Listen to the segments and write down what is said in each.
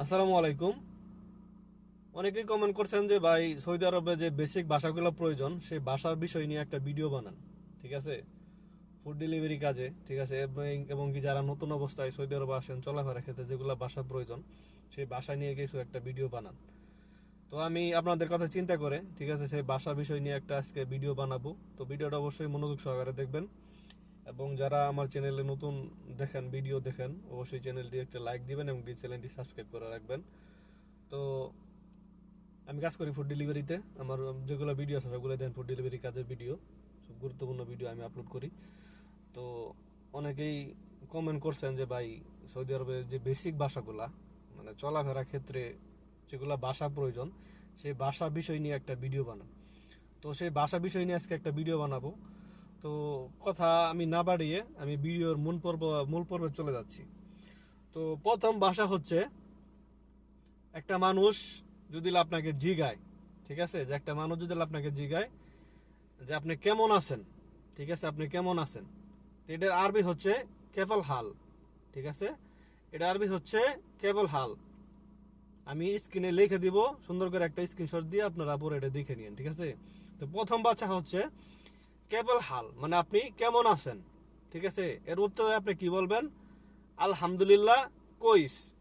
আসসালামু আলাইকুম। অনেকেই কমেন্ট করছেন যে, ভাই, সৌদি আরবে যে বেসিক ভাষাগুলো প্রয়োজন সেই ভাষার বিষয় নিয়ে একটা ভিডিও বানান। ঠিক আছে? ফুড ডেলিভারি কাজে, ঠিক আছে? এবং- কি যারা নতুন অবস্থায় সৌদি আরবে আসেন, চলাফেরা ক্ষেত্রে যেগুলো ভাষা প্রয়োজন সেই ভাষা নিয়ে কিছু একটা ভিডিও বানান। তো আমি আপনাদের কথা চিন্তা করে, ঠিক আছে, সেই ভাষা বিষয় নিয়ে একটা আজকে ভিডিও বানাবো। তো ভিডিওটা অবশ্যই মনোযোগ সহকারে দেখবেন। এবং যারা আমার চ্যানেলে নতুন দেখেন ভিডিও দেখেন, অবশ্যই চ্যানেলটি একটা লাইক দিবেন এবং চ্যানেলটি সাবস্ক্রাইব করে রাখবেন। তো আমি কাজ করি ফুড ডেলিভারিতে আমার যেগুলো ভিডিও আছে সবগুলো দেন ফুড ডেলিভারি কাজের ভিডিও সব গুরুত্বপূর্ণ ভিডিও আমি আপলোড করি। তো অনেকেই কমেন্ট করছেন যে, ভাই, সৌদি আরবের যে বেসিক ভাষাগুলা মানে চলাফেরা ক্ষেত্রে যেগুলো ভাষা প্রয়োজন, সেই ভাষা বিষয় নিয়ে একটা ভিডিও বানান। তো সেই ভাষা বিষয় নিয়ে আজকে একটা ভিডিও বানাবো। তো কথা আমি না বাড়িয়ে আমি ভিডিওর মূল পর্ব, মূল পর্বে চলে যাচ্ছি। তো প্রথম ভাষা হচ্ছে, একটা মানুষ যদি আপনাকে জিগায়, ঠিক আছে? যে একটা মানুষ যদি আপনাকে জিগায় যে আপনি কেমন আছেন, ঠিক আছে? আপনি কেমন আছেন? এটার আরবি হচ্ছে কেবল হাল, ঠিক আছে? এটা আরবি হচ্ছে কেবল হাল। আমি স্ক্রিনে লিখে দিব, সুন্দর করে একটা স্ক্রিনশট দিয়ে আপনারা পরে এটা দেখে নিন ঠিক আছে? তো প্রথম বাচ্চা হচ্ছে কেবল হাল। মানে আপনি কেমন আছেন? ঠিক আছে? এর উত্তরে আপনি কি বলবেন? আলহামদুলিল্লাহ, কইস।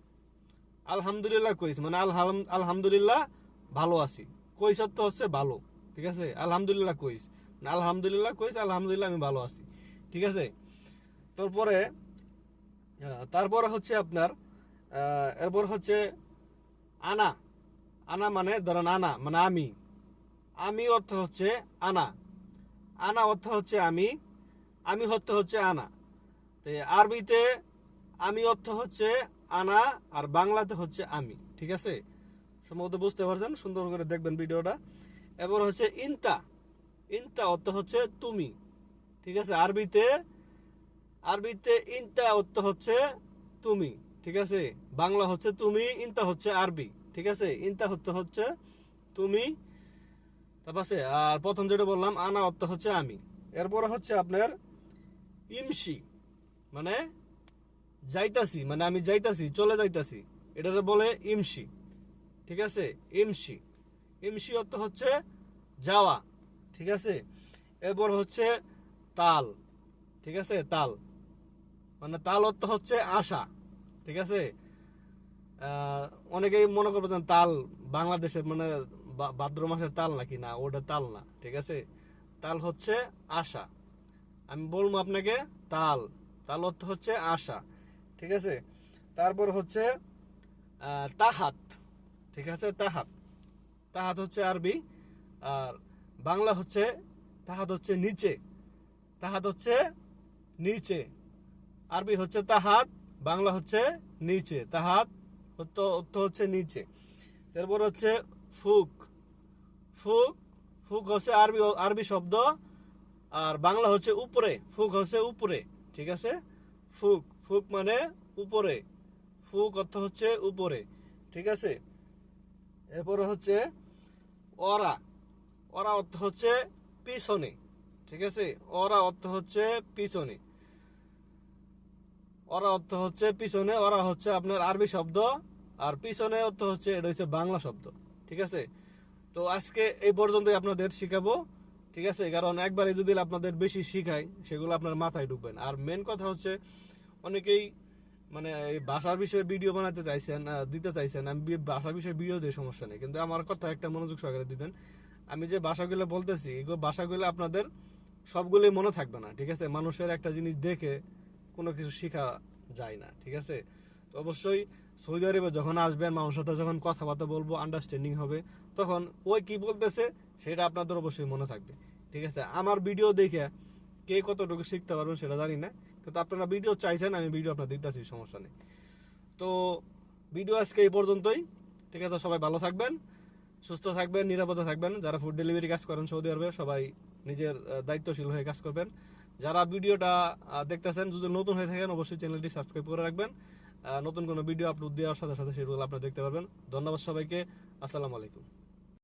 আলহামদুলিল্লাহ, কইস। মানে আলহাম- আলহামদুলিল্লাহ, ভালো আছি। কইস অর্থ হচ্ছে ভালো। ঠিক আছে? আলহামদুলিল্লাহ, কইস। মানে আলহামদুলিল্লাহ, কইস, আলহামদুলিল্লাহ, আমি ভালো আছি। ঠিক আছে? তারপরে তারপরে হচ্ছে আপনার এরপর হচ্ছে আনা। আনা মানে ধরেন আনা মানে আমি। আমি অর্থ হচ্ছে আনা। আনা অর্থ হচ্ছে আমি আমি অর্থ হচ্ছে আনা। তো আরবিতে আমি অর্থ হচ্ছে আনা আর বাংলাতে হচ্ছে আমি, ঠিক আছে? সম্ভবত বুঝতে পারছেন? সুন্দর করে দেখবেন ভিডিওটা। এবার হচ্ছে ইনতা। ইনতা অর্থ হচ্ছে তুমি, ঠিক আছে? আরবিতে আরবিতে ইনতা অর্থ হচ্ছে তুমি, ঠিক আছে? বাংলা হচ্ছে তুমি, ইনতা হচ্ছে আরবি, ঠিক আছে? ইনতা হচ্ছে হচ্ছে তুমি আছে, আর প্রথম যেটা বললাম, আনা অর্থ হচ্ছে আমি। এরপরে হচ্ছে আপনার ইমসি মানে যাইতাছি মানে আমি যাইতাছি, চলে যাইতাছি। এটারে বলে ইমসি, ঠিক আছে? ইমসি। ইমসি অর্থ হচ্ছে যাওয়া, ঠিক আছে? এরপর হচ্ছে তাল, ঠিক আছে? তাল। মানে তাল অর্থ হচ্ছে আশা, ঠিক আছে? অনেকেই মনে করবে যে তাল বাংলাদেশের মানে ভাদ্র মাসের তাল নাকি না, ওটা তাল না, ঠিক আছে? তাল হচ্ছে আশা। আমি বলব আপনাকে তাল। তাল অর্থ হচ্ছে আশা, ঠিক আছে? তারপর হচ্ছে তাহাত, ঠিক আছে? তাহাত। তাহাত হচ্ছে আরবি, আর বাংলা হচ্ছে, তাহাত হচ্ছে নিচে। তাহাত হচ্ছে নিচে। আরবি হচ্ছে তাহাত, বাংলা হচ্ছে নিচে। তাহাত অর্থ হচ্ছে নিচে। তারপর হচ্ছে ফুক। ফুক ফুক হচ্ছে আরবি আরবি শব্দ, আর বাংলা হচ্ছে উপরে, ফুক হচ্ছে উপরে, ঠিক আছে? ফুক ফুক মানে উপরে, ফুক অর্থ হচ্ছে উপরে, ঠিক আছে? এরপরে হচ্ছে অরা অরা অর্থ হচ্ছে পিছনে, ঠিক আছে? অরা অর্থ হচ্ছে পিছনে ওরা অর্থ হচ্ছে পিছনে ওরা হচ্ছে আপনার আরবি শব্দ, আর পিছনে অর্থ হচ্ছে, এটা হচ্ছে বাংলা শব্দ, ঠিক আছে? তো আজকে এই পর্যন্তই আপনাদের শিখাবো, ঠিক আছে? কারণ একবারে যদি আপনাদের বেশি শিখাই সেগুলো আপনার মাথায় ঢুকবেন আর মেন কথা হচ্ছে, অনেকেই মানে এই ভাষার বিষয়ে ভিডিও বানাতে চাইছেন দিতে চাইছেন, আমি ভাষার বিষয়ে ভিডিও দিয়ে সমস্যা নেই। কিন্তু আমার কথা একটা মনোযোগ সহকারে দিবেন। আমি যে ভাষাগুলো বলতেছি এগুলো ভাষাগুলো আপনাদের সবগুলোই মনে থাকবে না, ঠিক আছে? মানুষের একটা জিনিস দেখে কোনো কিছু শেখা যায় না, ঠিক আছে? তো অবশ্যই সৌদি আরবে যখন আসবেন, মানুষের সাথে যখন কথাবার্তা বলব আন্ডারস্ট্যান্ডিং হবে। তখন ওই কি বলতেছে, সেটা আপনাদের অবশ্যই মনে থাকবে। ঠিক আছে? আমার ভিডিও দেখে কে কতটুকু শিখতে পারবেন সেটা জানি না, কিন্তু আপনারা ভিডিও চাইছেন, আমি ভিডিও আপনার দিতেছি, সমস্যা নেই। তো ভিডিও আজকে এই পর্যন্তই। ঠিক আছে? সবাই ভালো থাকবেন, সুস্থ থাকবেন, নিরাপদে থাকবেন। যারা ফুড ডেলিভারি কাজ করেন সৌদি আরবে, সবাই নিজের দায়িত্বশীল হয়ে কাজ করবেন। যারা ভিডিওটা দেখতেছেন, যদি নতুন হয়ে থাকেন, অবশ্যই চ্যানেলটি সাবস্ক্রাইব করে রাখবেন। নতুন কোনো ভিডিও আপলোড দেওয়ার সাথে সাথে সেগুলো আপনারা দেখতে পারবেন। ধন্যবাদ সবাইকে। আসসালামু আলাইকুম।